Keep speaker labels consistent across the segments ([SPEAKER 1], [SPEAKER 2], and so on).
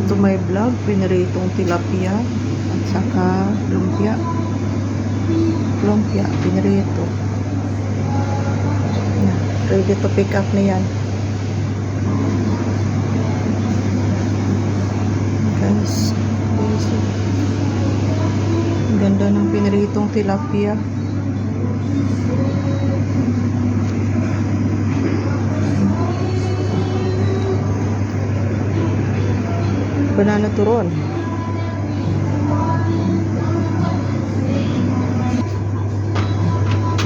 [SPEAKER 1] welcome to my vlog. Piniritong tilapia at saka lumpia. Lumpia, pinirito. Ready to pick up na yan. Guys, ganda ng piniritong tilapia. Banana turon.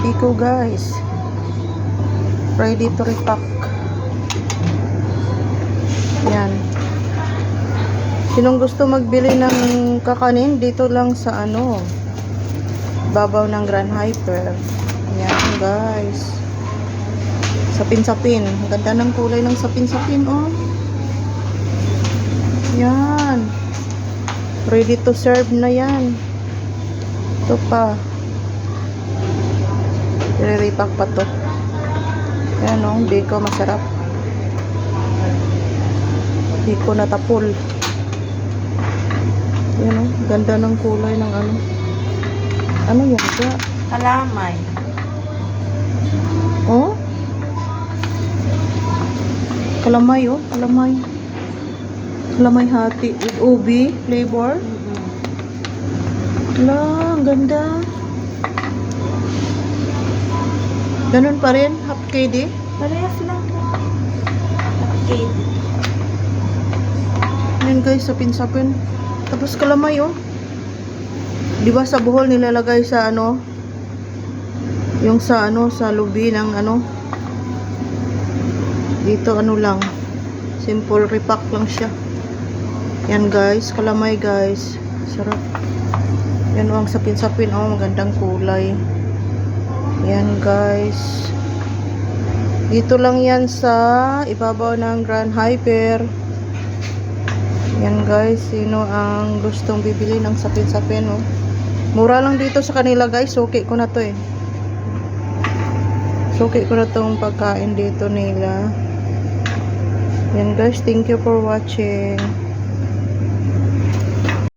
[SPEAKER 1] Iko guys. Ready to repack. Yan. Sinong gusto magbili ng kakanin dito lang sa ano babaw ng Grand Hyper. Yan guys. Sapin-sapin. Ganda ng kulay ng sapin-sapin oh. Yan. Ready to serve na yan. Ito pa. Nire-repack pa to. Yan o, biko masarap. Biko na tapol. Yan o, ganda ng kulay ng ano. Ano yan ka?
[SPEAKER 2] Kalamay.
[SPEAKER 1] Oh? Kalamay oh, kalamay. Kalamay hati with ubi flavor. Wala, ang ganda. Ganun pa rin, half KD.
[SPEAKER 2] Parehas lang. Okay.
[SPEAKER 1] Yan guys, sapin-sapin. Tapos kalamay oh. Di ba sa buhol nilalagay sa ano? Yung sa ano, sa lubi ng ano? Dito ano lang. Simple repack lang siya. Yan guys, kalamay guys. Sarap. Yan oh, ang sapin-sapin oh, magandang kulay. Yan guys. Dito lang yan sa ibabaw ng Grand Hyper. Yan guys, sino ang gustong bibili ng sapin-sapin oh. Mura lang dito sa kanila guys, suki ko na to eh. Suki ko na tong pagkain dito nila. Yan guys, thank you for watching.